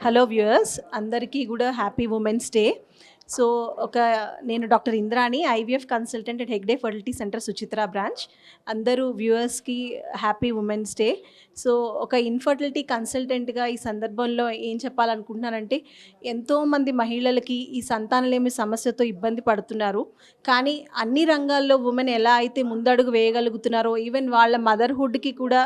Hello viewers అందరికీ కూడా happy women's day so ఒక నేను doctor Indrani IVF consultant at Hegde fertility centre Suchitra branch. అందరూ వ్యూవర్స్కి హ్యాపీ ఉమెన్స్ డే. సో ఒక ఇన్ఫర్టిలిటీ కన్సల్టెంట్గా ఈ సందర్భంలో ఏం చెప్పాలనుకుంటున్నానంటే ఎంతోమంది మహిళలకి ఈ సంతానలేమి సమస్యతో ఇబ్బంది పడుతున్నారు. కానీ అన్ని రంగాల్లో ఉమెన్ ఎలా అయితే ముందడుగు వేయగలుగుతున్నారో ఈవెన్ వాళ్ళ మదర్హుడ్కి కూడా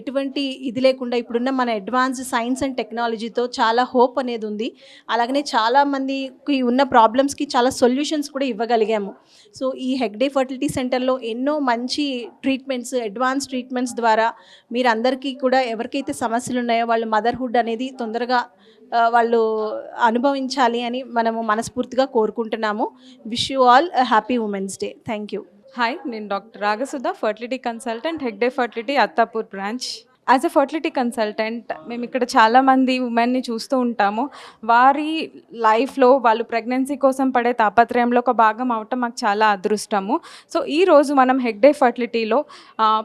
ఎటువంటి ఇది లేకుండా ఇప్పుడున్న మన అడ్వాన్స్ సైన్స్ అండ్ టెక్నాలజీతో చాలా హోప్ అనేది ఉంది. అలాగనే చాలామందికి ఉన్న ప్రాబ్లమ్స్కి చాలా సొల్యూషన్స్ కూడా ఇవ్వగలిగాము. సో ఈ హెగ్డే ఫర్టిలిటీ సెంటర్లో ఎన్నో మంచి ట్రీట్మెంట్స్ అడ్వాన్స్ ట్రీట్మెంట్స్ ద్వారా మీరందరికీ కూడా ఎవరికైతే సమస్యలు ఉన్నాయో వాళ్ళు మదర్హుడ్ అనేది తొందరగా వాళ్ళు అనుభవించాలి అని మనము మనస్ఫూర్తిగా కోరుకుంటున్నాము. Wish you all happy women's day thank you hi నేను doctor Ragasudha fertility consultant Hegde fertility Attapur branch as a fertility consultant మేము ఇక్కడ చాలామంది ఉమెన్ని చూస్తూ ఉంటాము. వారి లైఫ్లో వాళ్ళు ప్రెగ్నెన్సీ కోసం పడే తాపత్రయంలో ఒక భాగం అవటం మాకు చాలా అదృష్టము. సో ఈ రోజు మనం హెగ్డే ఫర్టిలిటీలో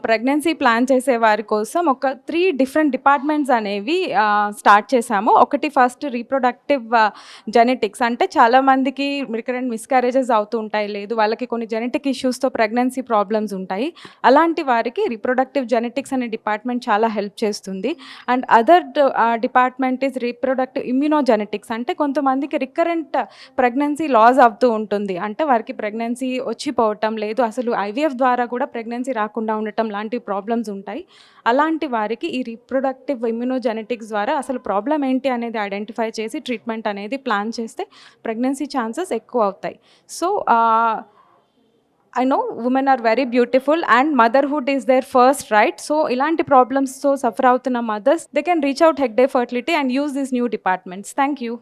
ప్రెగ్నెన్సీ ప్లాన్ చేసే వారి కోసం ఒక త్రీ డిఫరెంట్ డిపార్ట్మెంట్స్ అనేవి స్టార్ట్ చేశాము. ఒకటి ఫస్ట్ రీప్రొడక్టివ్ జెనెటిక్స్ అంటే చాలామందికి రికరెంట్ మిస్క్యారేజెస్ అవుతూ ఉంటాయి. లేదు వాళ్ళకి కొన్ని జెనెటిక్ ఇష్యూస్తో ప్రెగ్నెన్సీ ప్రాబ్లమ్స్ ఉంటాయి. అలాంటి వారికి రీప్రొడక్టివ్ జెనెటిక్స్ అనే డిపార్ట్మెంట్ చాలా చాలా హెల్ప్ చేస్తుంది. And other department is reproductive immunogenetics. అంటే కొంతమందికి రికరెంట్ ప్రెగ్నెన్సీ లాస్ అవుతూ ఉంటుంది. అంటే వారికి ప్రెగ్నెన్సీ వచ్చిపోవటం లేదు. అసలు ఐవీఎఫ్ ద్వారా కూడా ప్రెగ్నెన్సీ రాకుండా ఉండటం లాంటి ప్రాబ్లమ్స్ ఉంటాయి. అలాంటి వారికి ఈ రీప్రొడక్టివ్ ఇమ్యూనోజెనెటిక్స్ ద్వారా అసలు ప్రాబ్లం ఏంటి అనేది ఐడెంటిఫై చేసి ట్రీట్మెంట్ అనేది ప్లాన్ చేస్తే ప్రెగ్నెన్సీ ఛాన్సెస్ ఎక్కువ అవుతాయి. So I know women are very beautiful and motherhood is there first right so ఇలాంటి ప్రాబ్లమ్స్తో సఫర్ అవుతున్న mothers they can reach out Hegde fertility and use these new departments thank you